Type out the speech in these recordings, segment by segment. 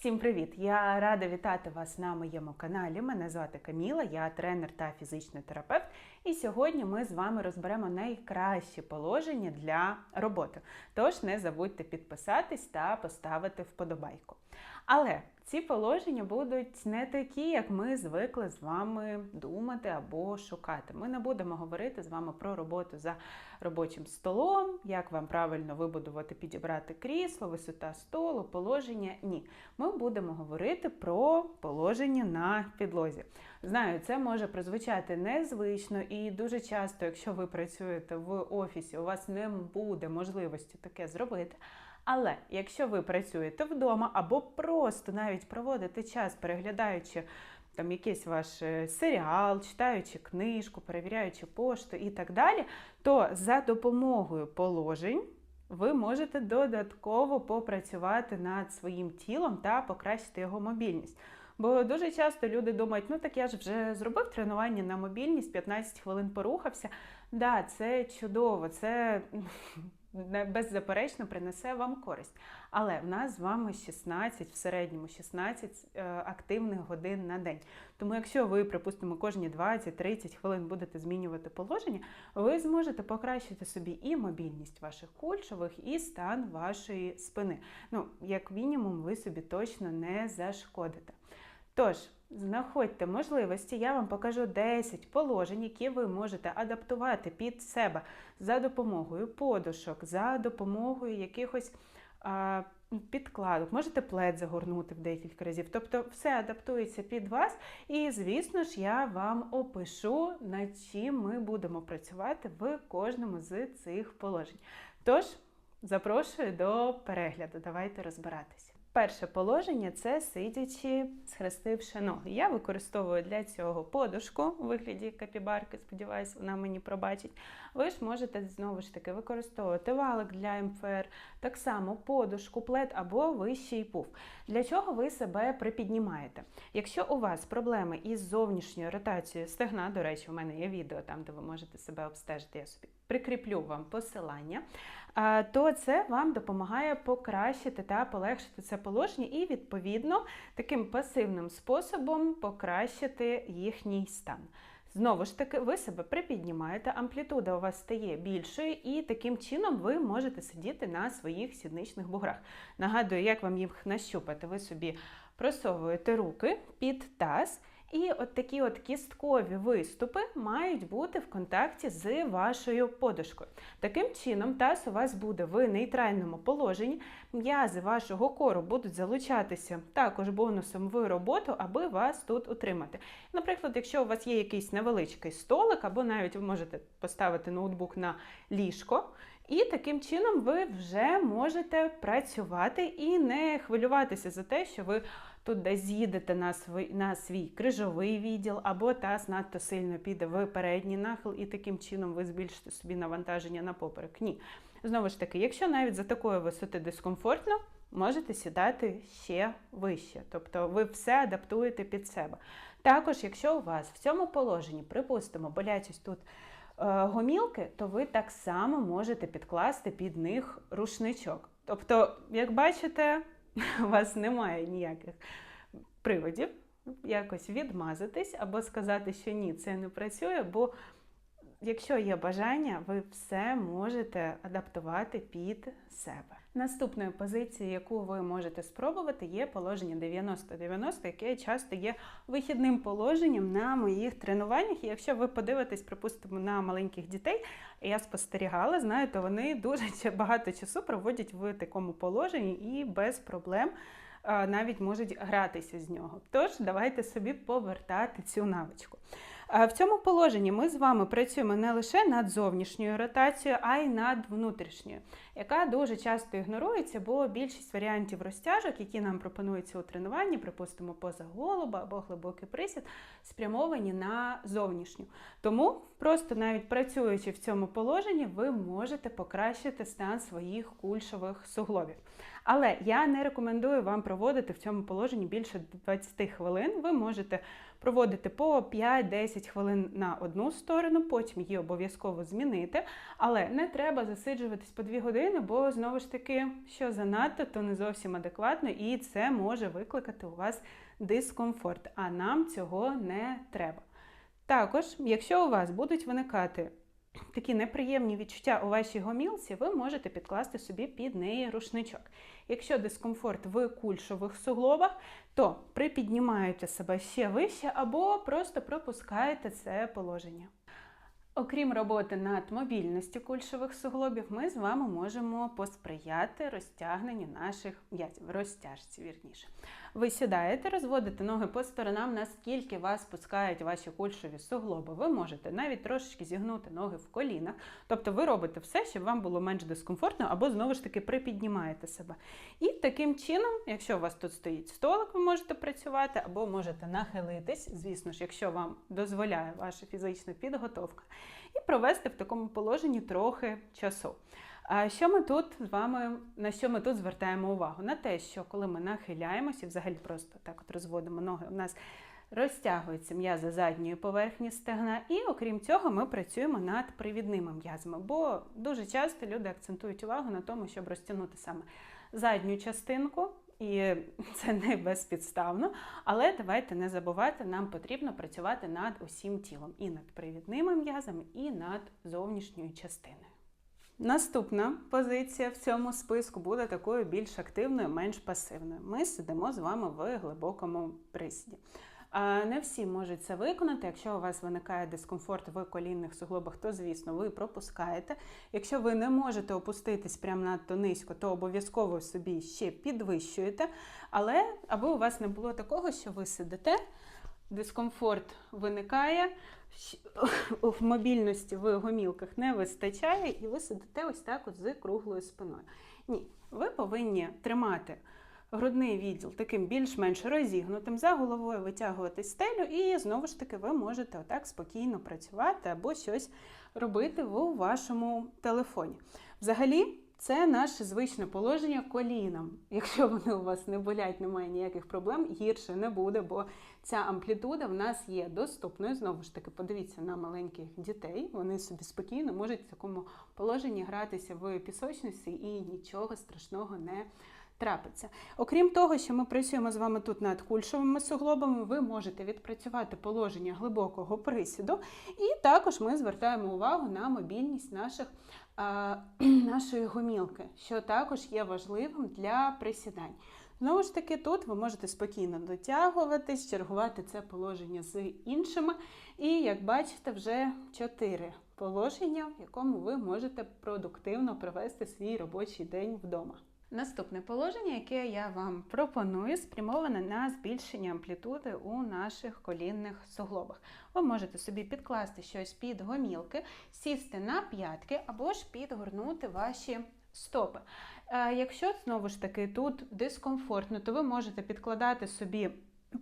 Всім привіт! Я рада вітати вас на моєму каналі. Мене звати Каміла, я тренер та фізичний терапевт. І сьогодні ми з вами розберемо найкращі положення для роботи. Тож не забудьте підписатись та поставити вподобайку. Але ці положення будуть не такі, як ми звикли з вами думати або шукати. Ми не будемо говорити з вами про роботу за робочим столом, як вам правильно вибудувати, підібрати крісло, висота столу, положення. Ні. Ми будемо говорити про положення на підлозі. Знаю, це може прозвучати незвично, і дуже часто, якщо ви працюєте в офісі, у вас не буде можливості таке зробити. Але якщо ви працюєте вдома або просто навіть проводите час, переглядаючи там якийсь ваш е, серіал, читаючи книжку, перевіряючи пошту і так далі, то за допомогою положень ви можете додатково попрацювати над своїм тілом та покращити його мобільність. Бо дуже часто люди думають, ну так я ж вже зробив тренування на мобільність, 15 хвилин порухався. Да, це чудово, це беззаперечно принесе вам користь. Але в нас з вами 16, в середньому 16 е, активних годин на день. Тому, якщо ви, припустимо, кожні 20-30 хвилин будете змінювати положення, ви зможете покращити собі і мобільність ваших кульшових, і стан вашої спини. Ну, як мінімум, ви собі точно не зашкодите. Тож, знаходьте можливості, я вам покажу 10 положень, які ви можете адаптувати під себе за допомогою подушок, за допомогою якихось а, підкладок. Можете плед загорнути в декілька разів. Тобто все адаптується під вас. І, звісно ж, я вам опишу, над чим ми будемо працювати в кожному з цих положень. Тож, запрошую до перегляду. Давайте розбиратися. Перше положення це сидячи, схрестивши ноги. Я використовую для цього подушку у вигляді капібарки, сподіваюся, вона мені пробачить. Ви ж можете знову ж таки використовувати валик для МФР, так само подушку, плед або вищий пуф. Для чого ви себе припіднімаєте? Якщо у вас проблеми із зовнішньою ротацією стегна, до речі, у мене є відео там, де ви можете себе обстежити, я собі прикріплю вам посилання, то це вам допомагає покращити та полегшити це положення і, відповідно, таким пасивним способом покращити їхній стан. Знову ж таки, ви себе припіднімаєте, амплітуда у вас стає більшою, і таким чином ви можете сидіти на своїх сідничних буграх. Нагадую, як вам їх нащупати, ви собі просовуєте руки під таз. І от такі от кісткові виступи мають бути в контакті з вашою подушкою. Таким чином, таз у вас буде в нейтральному положенні, м'язи вашого кору будуть залучатися також бонусом в роботу, аби вас тут утримати. Наприклад, якщо у вас є якийсь невеличкий столик, або навіть ви можете поставити ноутбук на ліжко, і таким чином ви вже можете працювати і не хвилюватися за те, що ви десь з'їдете на свій, на свій крижовий відділ, або таз надто сильно піде в передній нахил, і таким чином ви збільшите собі навантаження на поперек. Ні. Знову ж таки, якщо навіть за такої висоти дискомфортно, можете сідати ще вище. Тобто ви все адаптуєте під себе. Також, якщо у вас в цьому положенні, припустимо, болячість тут. Е, гомілки, то ви так само можете підкласти під них рушничок. Тобто, як бачите, у вас немає ніяких приводів якось відмазатись або сказати, що ні, це не працює, бо якщо є бажання, ви все можете адаптувати під себе. Наступною позицією, яку ви можете спробувати, є положення 90-90, яке часто є вихідним положенням на моїх тренуваннях. І якщо ви подивитесь, припустимо, на маленьких дітей, я спостерігала, знаю, то вони дуже багато часу проводять в такому положенні і без проблем навіть можуть гратися з нього. Тож, давайте собі повертати цю навичку. В цьому положенні ми з вами працюємо не лише над зовнішньою ротацією, а й над внутрішньою, яка дуже часто ігнорується, бо більшість варіантів розтяжок, які нам пропонуються у тренуванні, припустимо, поза голуба або глибокий присід, спрямовані на зовнішню. Тому просто навіть працюючи в цьому положенні, ви можете покращити стан своїх кульшових суглобів. Але я не рекомендую вам проводити в цьому положенні більше 20 хвилин. Ви можете проводити по 5-10 хвилин на одну сторону, потім її обов'язково змінити. Але не треба засиджуватись по 2 години, бо знову ж таки, що занадто, то не зовсім адекватно, і це може викликати у вас дискомфорт. А нам цього не треба. Також, якщо у вас будуть виникати такі неприємні відчуття у вашій гомілці, ви можете підкласти собі під неї рушничок. Якщо дискомфорт в кульшових суглобах, то припіднімаєте себе ще вище або просто пропускаєте це положення. Окрім роботи над мобільністю кульшових суглобів, ми з вами можемо посприяти розтягненню наших м'язів, розтяжці вірніше. Ви сідаєте, розводите ноги по сторонам, наскільки вас пускають ваші кульшові суглоби. Ви можете навіть трошечки зігнути ноги в колінах. Тобто ви робите все, щоб вам було менш дискомфортно, або знову ж таки припіднімаєте себе. І таким чином, якщо у вас тут стоїть столик, ви можете працювати, або можете нахилитись, звісно ж, якщо вам дозволяє ваша фізична підготовка, і провести в такому положенні трохи часу. А що ми тут з вами на що ми тут звертаємо увагу? На те, що коли ми нахиляємося, взагалі просто так от розводимо ноги, у нас розтягується м'язи задньої поверхні стегна, і окрім цього, ми працюємо над привідними м'язами, бо дуже часто люди акцентують увагу на тому, щоб розтягнути саме задню частинку. І це не безпідставно, але давайте не забувати, нам потрібно працювати над усім тілом, і над привідними м'язами, і над зовнішньою частиною. Наступна позиція в цьому списку буде такою більш активною, менш пасивною. Ми сидимо з вами в глибокому присіді. Не всі можуть це виконати. Якщо у вас виникає дискомфорт в колінних суглобах, то звісно ви пропускаєте. Якщо ви не можете опуститись прямо надто низько, то обов'язково собі ще підвищуєте. Але аби у вас не було такого, що ви сидите, дискомфорт виникає в мобільності в гомілках не вистачає, і ви сидите ось так от з круглою спиною. Ні, ви повинні тримати грудний відділ таким більш-менш розігнутим, за головою витягувати стелю, і знову ж таки ви можете отак спокійно працювати або щось робити в вашому телефоні. Взагалі. Це наше звичне положення коліном. Якщо вони у вас не болять, немає ніяких проблем, гірше не буде, бо ця амплітуда в нас є доступною. Знову ж таки, подивіться на маленьких дітей. Вони собі спокійно можуть в такому положенні гратися в пісочниці і нічого страшного не трапиться. Окрім того, що ми працюємо з вами тут над кульшовими суглобами, ви можете відпрацювати положення глибокого присіду, і також ми звертаємо увагу на мобільність наших, нашої гомілки, що також є важливим для присідань. Знову ж таки, тут ви можете спокійно дотягуватись, чергувати це положення з іншими. І, як бачите, вже чотири положення, в якому ви можете продуктивно провести свій робочий день вдома. Наступне положення, яке я вам пропоную, спрямоване на збільшення амплітуди у наших колінних суглобах. Ви можете собі підкласти щось під гомілки, сісти на п'ятки або ж підгорнути ваші стопи. Е, якщо знову ж таки тут дискомфортно, то ви можете підкладати собі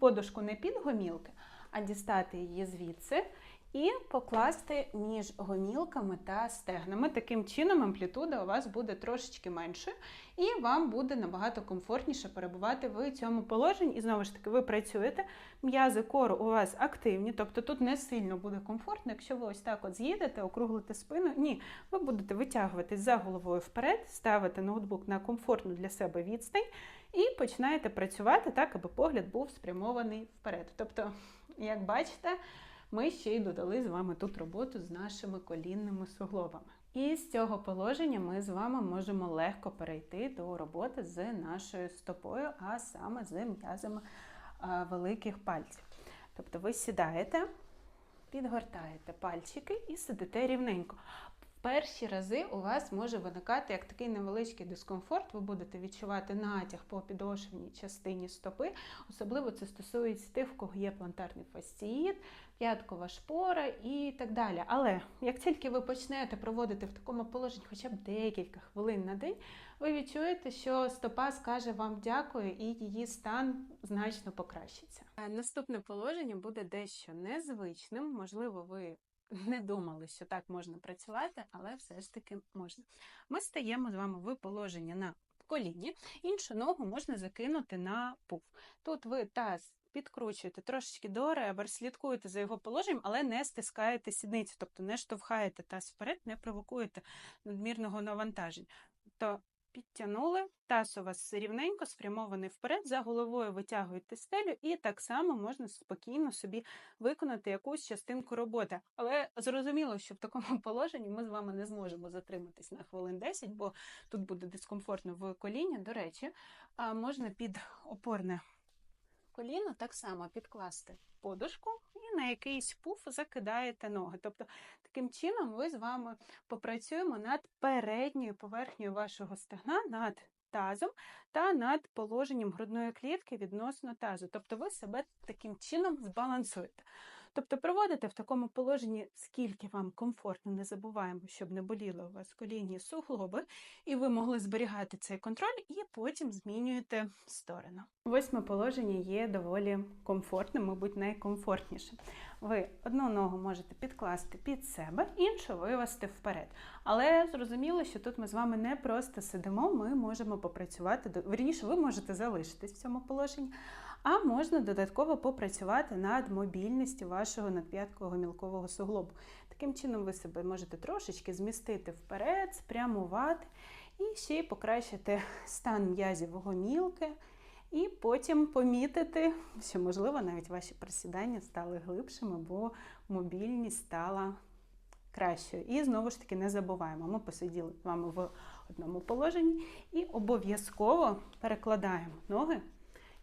подушку не під гомілки, а дістати її звідси і покласти між гомілками та стегнами. Таким чином амплітуда у вас буде трошечки меншою, і вам буде набагато комфортніше перебувати в цьому положенні. І знову ж таки, ви працюєте, м'язи кору у вас активні, тобто тут не сильно буде комфортно, якщо ви ось так от з'їдете, округлите спину. Ні, ви будете витягуватись за головою вперед, ставити ноутбук на комфортну для себе відстань. І починаєте працювати так, аби погляд був спрямований вперед. Тобто, як бачите, ми ще й додали з вами тут роботу з нашими колінними суглобами. І з цього положення ми з вами можемо легко перейти до роботи з нашою стопою, а саме з м'язами великих пальців. Тобто ви сідаєте, підгортаєте пальчики і сидите рівненько. Перші рази у вас може виникати як такий невеличкий дискомфорт, ви будете відчувати натяг по підошвеній частині стопи. Особливо це стосується тих, в кого є плантарний фасціїт, п'яткова шпора і так далі. Але як тільки ви почнете проводити в такому положенні хоча б декілька хвилин на день, ви відчуєте, що стопа скаже вам дякую, і її стан значно покращиться. Наступне положення буде дещо незвичним, можливо, ви не думали, що так можна працювати, але все ж таки можна. Ми стаємо з вами в положення на коліні, іншу ногу можна закинути на пуф. Тут ви таз підкручуєте трошечки до ребер, слідкуєте за його положенням, але не стискаєте сідницю, тобто не штовхаєте таз вперед, не провокуєте надмірного навантаження. То підтягнули, таз у вас рівненько спрямований вперед, за головою витягуєте стелю, і так само можна спокійно собі виконати якусь частинку роботи. Але зрозуміло, що в такому положенні ми з вами не зможемо затриматись на хвилин 10, бо тут буде дискомфортно в коліні. До речі, а можна під опорне коліно так само підкласти подушку і на якийсь пуф закидаєте ноги. Тобто, таким чином ми з вами попрацюємо над передньою поверхнею вашого стегна, над тазом та над положенням грудної клітки відносно тазу. Тобто ви себе таким чином збалансуєте. Тобто проводите в такому положенні, скільки вам комфортно, не забуваємо, щоб не боліли у вас колінні суглоби, і ви могли зберігати цей контроль, і потім змінюєте сторону. Восьме положення є доволі комфортним, мабуть, найкомфортніше. Ви одну ногу можете підкласти під себе, іншу вивести вперед. Але зрозуміло, що тут ми з вами не просто сидимо, ми можемо попрацювати, вірніше, ви можете залишитись в цьому положенні. А можна додатково попрацювати над мобільністю вашого надп'яткового мілкового суглобу. Таким чином, ви себе можете трошечки змістити вперед, спрямувати і ще й покращити стан м'язів вогомілки. І потім помітити, що, можливо, навіть ваші присідання стали глибшими, бо мобільність стала кращою. І знову ж таки не забуваємо, ми посиділи з вами в одному положенні і обов'язково перекладаємо ноги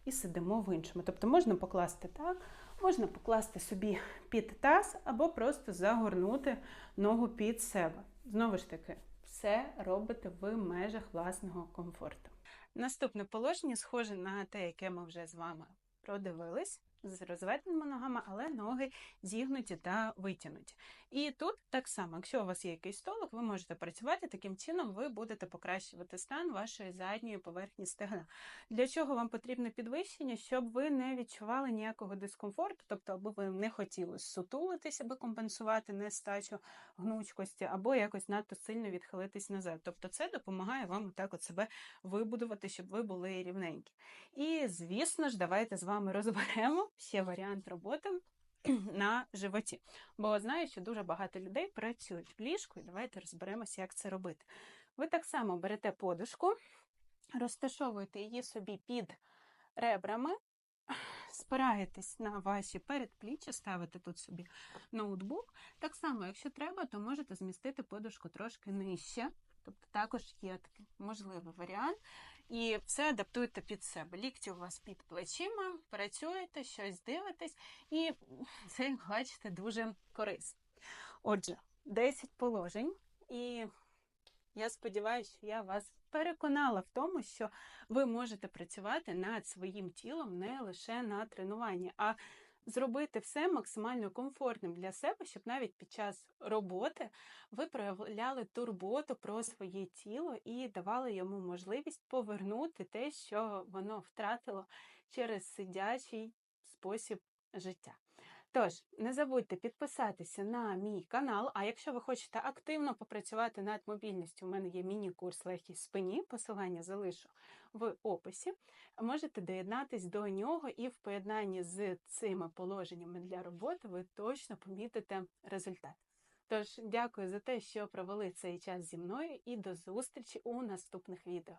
і сидимо в іншому. Тобто можна покласти так, можна покласти собі під таз або просто загорнути ногу під себе. Знову ж таки, все робите в межах власного комфорту. Наступне положення схоже на те, яке ми вже з вами продивились з розведеними ногами, але ноги зігнуті та витягнуті. І тут так само, якщо у вас є якийсь столик, ви можете працювати таким чином, ви будете покращувати стан вашої задньої поверхні стегна. Для чого вам потрібне підвищення, щоб ви не відчували ніякого дискомфорту, тобто, аби ви не хотіли сутулитися, аби компенсувати нестачу гнучкості, або якось надто сильно відхилитись назад. Тобто, це допомагає вам так от себе вибудувати, щоб ви були рівненькі. І, звісно ж, давайте з вами розберемо ще варіант роботи на животі. Бо знаю, що дуже багато людей працюють в ліжку, і давайте розберемося, як це робити. Ви так само берете подушку, розташовуєте її собі під ребрами, спираєтесь на ваші передпліччя, ставите тут собі ноутбук. Так само, якщо треба, то можете змістити подушку трошки нижче. Тобто також є такий можливий варіант. І все адаптуєте під себе. Лікті у вас під плечима, працюєте, щось дивитесь, і це, як бачите, дуже корисно. Отже, 10 положень, і я сподіваюся, що я вас переконала в тому, що ви можете працювати над своїм тілом не лише на тренуванні, а зробити все максимально комфортним для себе, щоб навіть під час роботи ви проявляли турботу про своє тіло і давали йому можливість повернути те, що воно втратило через сидячий спосіб життя. Тож, не забудьте підписатися на мій канал. А якщо ви хочете активно попрацювати над мобільністю, у мене є міні-курс легкість спині, посилання залишу в описі. Можете доєднатись до нього, і в поєднанні з цими положеннями для роботи ви точно помітите результат. Тож, дякую за те, що провели цей час зі мною, і до зустрічі у наступних відео.